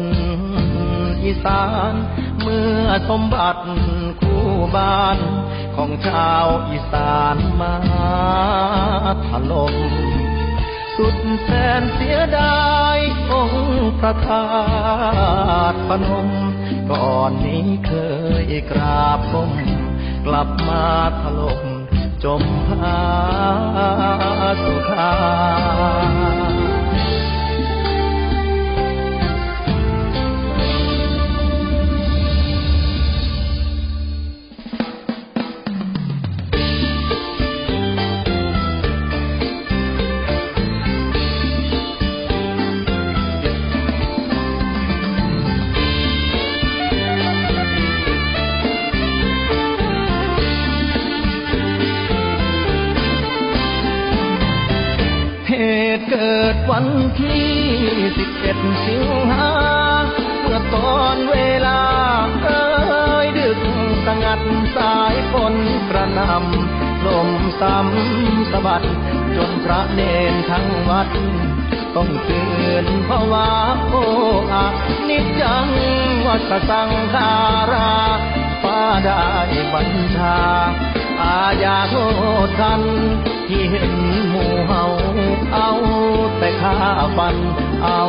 นอีสานเมื่อสมบัติคู่บ้านของชาวอีสานมาถล่มสุดแสนเสียดายองค์พระธาตุพนม ก่อนนี้เคยกราบก้มกลับมาถล่มจมพาสุขา 11สิงหาเมื่อตอนเวลาเอ้ยดึกสงัดสายฝนกระนำลมซ้ำสะบัด จนพระเนนทั้งวัด ต้องตื่นเพราะว่าโอ้อะนิจจังวัฏสังขาราฟ้าได้บัญชาอาญาโทษทัน ที่เห็นหมู่เฮาเอาแต่ฆ่าฟัน เอา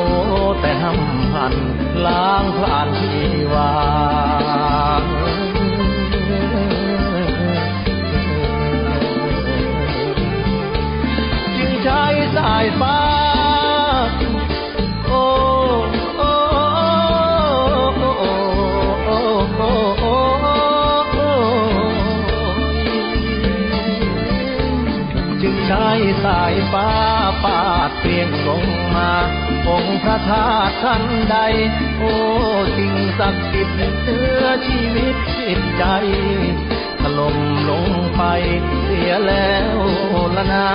แต่ห้ำหันล้างผลานที่วางจึงใช้สายฟ้า เปลี่ยงลงมาองค์พระธาตุท่านใด โอ้สิ่งศักดิ์สิทธิ์เหนือชีวิตจิตใจถล่มลงไปเสียแล้วละนา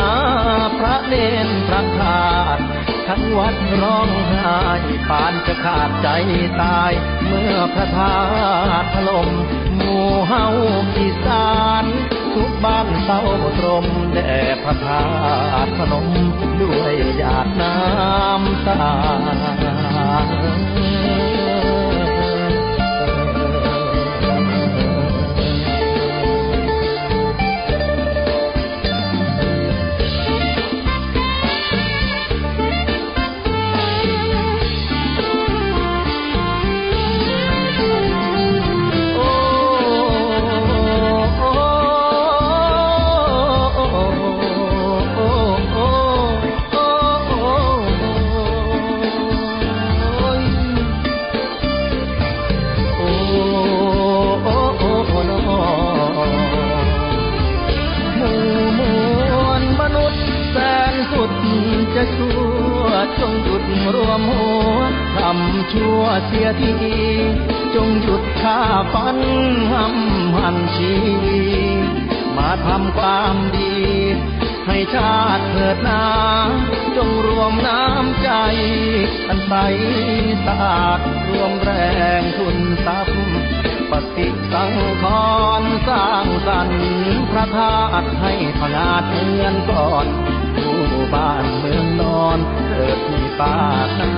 พระเนนพระธาตุทั้งวัดร้องไห้ปานจะขาดใจตาย เมื่อพระธาตุถล่มหมู่เฮาอีสาน ทุกบ้านเศร้าตรมแด่พระธาตุพนมด้วยหยาดน้ำตา รวมหัวทำชั่วเสียที จงหยุดฆ่าฟันห้ำหันชีวีมาทำความดี ให้ชาติเถิดนาจงรวมน้ำใจ อันใสสะอาดรวมแรงทุนทรัพย์ปฏิสังขรณ์สร้างสรรค์พระธาตุให้พงาดเมือนก่อนผู บ้านเมืองนอนเกิดที่ป่านา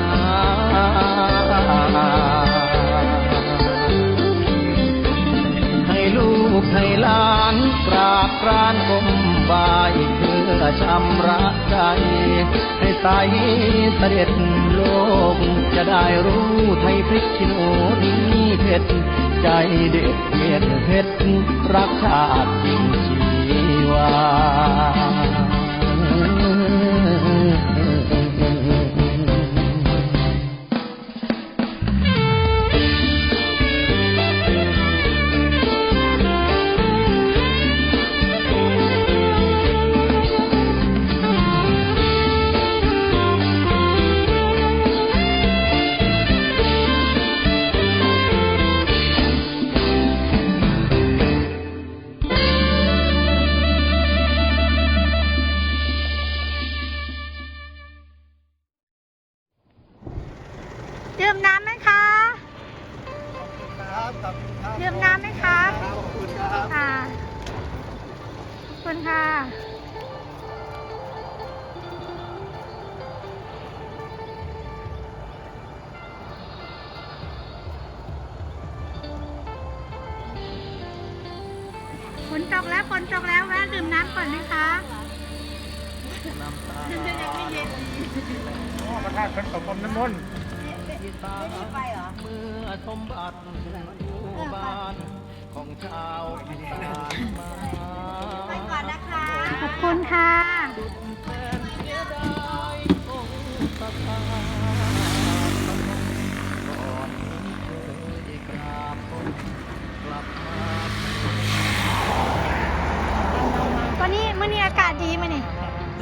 ให้ลูกให้หลานกราบกรานกมบายเพื่อชำระใจให้ใสเสด็จโลก จะได้รู้ไทยพริกขี้หนูนี้เผ็ดใจเด็ดเวียนเพชรรักชาติจริงชีวา ดื่มน้ำไหมคะครับดื่มน้ำไหมคะขอบคุณครับค่ะคุณค่ะ ฝนตกแล้วฝนตกแล้วแวะดื่มน้ำก่อนไหมคะน้ำตายังไม่เย็นดีพระธาตุเนตกบมน้ำมนต์ ตาเมื่อสมบัติอยู่บ้านของชาวอีสานมาไปก่อนนะคะ ขอบคุณค่ะแสนเสียดายองค์สถานก่อนเคยกราบผมกลับมาวันนี้มื้อนี้อากาศดีมั้ยนี่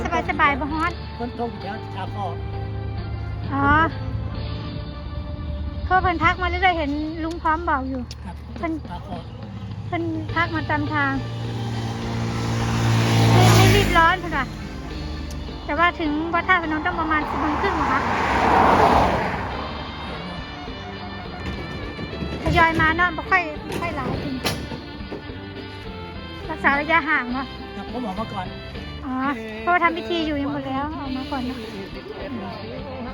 สบายสบายๆบ่ฮ้อนคนตกจากจากออก เพื่อเพิ่นทักมาเรื่อยๆเห็นลุงพร้อมบอกอยู่ ครับเพิ่นจากออกเพิ่นทักมาตามทางไม่ไม่รีบร้อนเพิ่นว่าแต่ว่าถึงวัดท่าพนมต้องประมาณสิบโมงครึ่งเหรอคะทยอยมาเนาะบ่ค่อยบ่ค่อยหลายจริงรักษาระยะห่างเนาะครับผมออกมาก่อนอ๋อเพราะว่าทำพิธีอยู่ยังหมดแล้วออกมาก่อนเนาะถ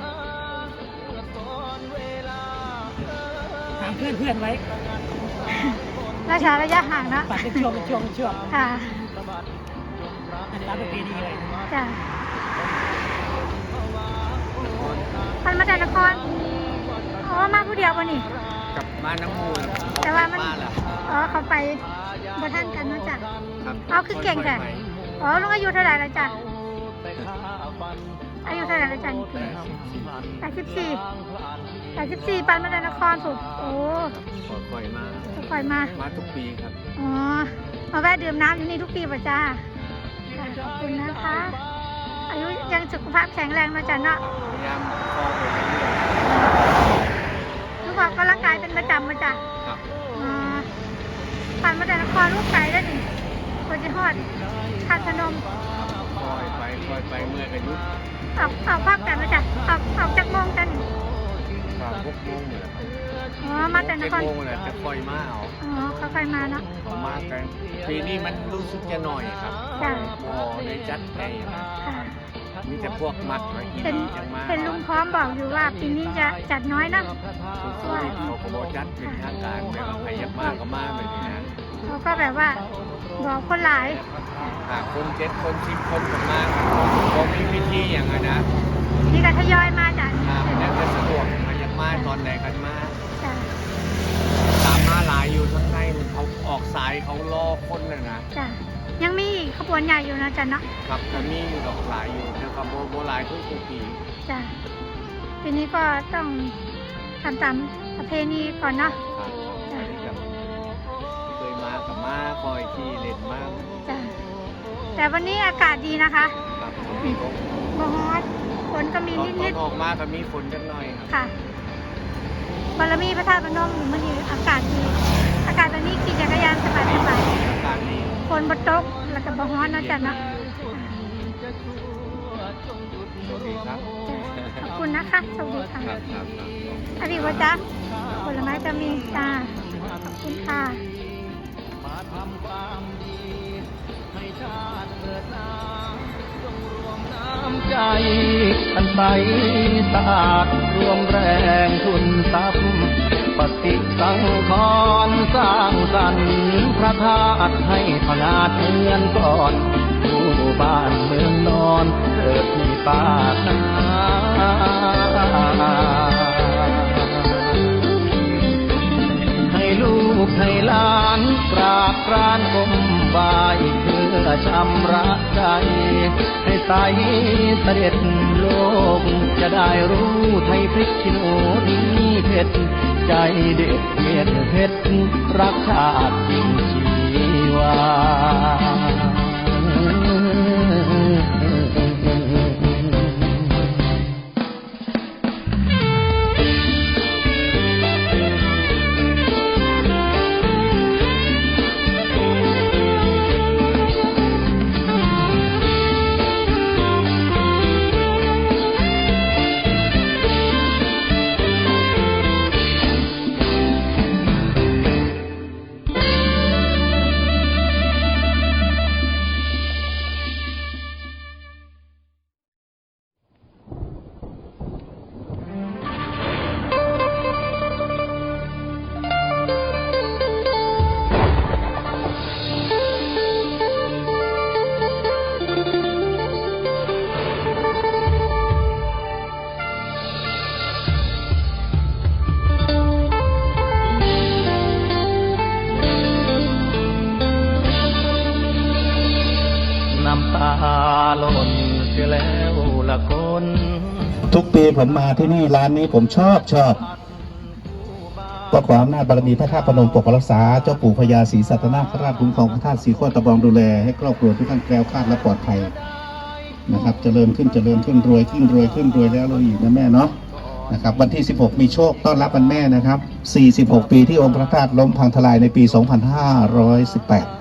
ามเพื่อนเพื่อนไว้รักษาระยะห่างเนาะปัดเป็นช่วงเป็นช่วงเป็นช่วงค่ะอันนี้รับเป็นปีดีเลยจ้ะพันมาจากนครอ๋อมาผู้เดียวป่ะนี่กับมาน้ำมูลแต่ว่ามันบ้านล่ะอ๋อเขาไปบ่ท่านกันเนาะจ้ะครับเอาคือเก่งแต่ไปอ๋อลุงอายุเท่าไหร่แล้วจ้ะอายุเท่าไหร่แล้วจ้ะนี่แปดสิบสี่ แปดสิบสี่ปันมาจากนครสุดโอ้ปล่อยมา จะปล่อยมา มาทุกปีครับอ๋อ มาแวะดื่มน้ำที่นี่ทุกปีป่ะจ้าค่ะขอบคุณนะคะ อายุยังสุขภาพแข็งแรงเนาะจ้ะเนาะพยายามคอไปเรื่อยลูกบอกก็ร่างกายเป็นประจำมาจ้ะๆครับอ๋อปั่นมาแต่นครลูกไก่แล้วนี่คนจะฮอดทานพนม คอยไปคอยไปเมื่อยกระยุดออกออกภาคกันมาจ้ะออกออกจากโมงกัน นี่ฝากพวกโมงเหมือนอ๋อ มาแต่นเจ็ดครโมงเลยจะคอยมาเอาอ๋อเขาไปมาเนาะเอามากันปีนี้มันรู้สึกจะหน่อยครับจ้ะพอได้จัดให้นะค่ะ มีแต่พวกมัดมาอีเห็นนีจังมาเห็นลุงพร้อมบอกอยู่ว่าปีนี้จะจัดน้อยนะโควิดเขาก็บอกจัดเป็นทางการแบบว่าใครอยากมาก็มาแบบนี้นะเขาก็แบบว่าบอกคนหลายหากคนเจ็ดคนสิบคนก็มาก็มีพิธีอย่างนั้นนะนี่ก็ทยอยมาจ้ะครับแล้วก็สะดวกมันยังมา ตอนไหนกันมาจ้ะตามมาหลายอยู่ข้างในมันเขาออกสายเขารอคนเลยนะจ้ะยังมีอีกขบวนใหญ่อยู่นะจ๊ะเนาะครับก็มีอยู่ดอกหลายอยู่นะครับโบโบหลายทุกทุกปีจ้ะปีนี้ก็ต้องทำตามประเพณีก่อนเนาะครับอันนี้ก็เคยมากับมาคอยขี่เล่นมากจ้ะแต่วันนี้อากาศดีนะคะครับผมมีก็บฮอดฝนก็มีตอนตอนินดออกมาก็มีฝนจังหน่อยครับๆค่ะ บารมีพระธาตุพนมอยู่มันนี้อากาศดีอากาศแบบนี้ขี่จักรยานสบายอากาศดีๆฝนบดตกแล้วก็บฮอดเนาะจ๊ะเนาะสวัสดีครับขอบคุณนะคะสวัสดีค่ะอันนี้ว่าจ๊ะผลไม้จะมีจ้าขอบคุณค่ะมาทำความดีให้ชาติเกิดนาจงรวมน้ำใจอันใสสะอาดรวมแรงทุนทรัพย ปฏิสังขรสร้างสรรค์พระธาตุให้พนาดเหมือนก่อนผู้บ้านเมืองนอนเกิดมีป่านาให้ลูกให้หลานกราบกรานก้มบาย ชำระใจ ให้ใสเสด็จโลก จะได้รู้ไทยพริกขี้หนูนี้เผ็ด ใจเด็ดเม็ดเพชรรักชาติจริงชีวา ปีผมมาที่นี่ร้านนี้ผมชอบชอบก็ขออำนาจบารมีพระธาตุพนมปกปักรักษาเจ้าปู่พญาศรีสัตนาคราชคุ้มครองพระธาตุสีข้อตะบองดูแลให้ครอบครัวทุกท่านแคล้วคลาดและปลอดภัยนะครับเจริญขึ้นเจริญขึ้นรวยขึ้นรวยขึ้นรวยแล้วรวยอีกนะแม่เนาะนะครับวันที่ 16 มีโชคต้อนรับวันแม่นะครับ 46 ปีที่องค์พระธาตุล้มพังทลายในปี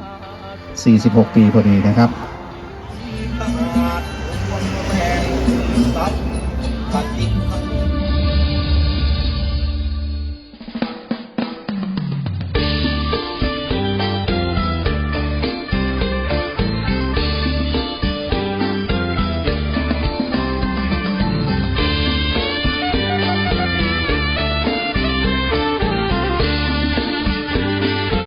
2518 46 ปีพอดีนะครับ ต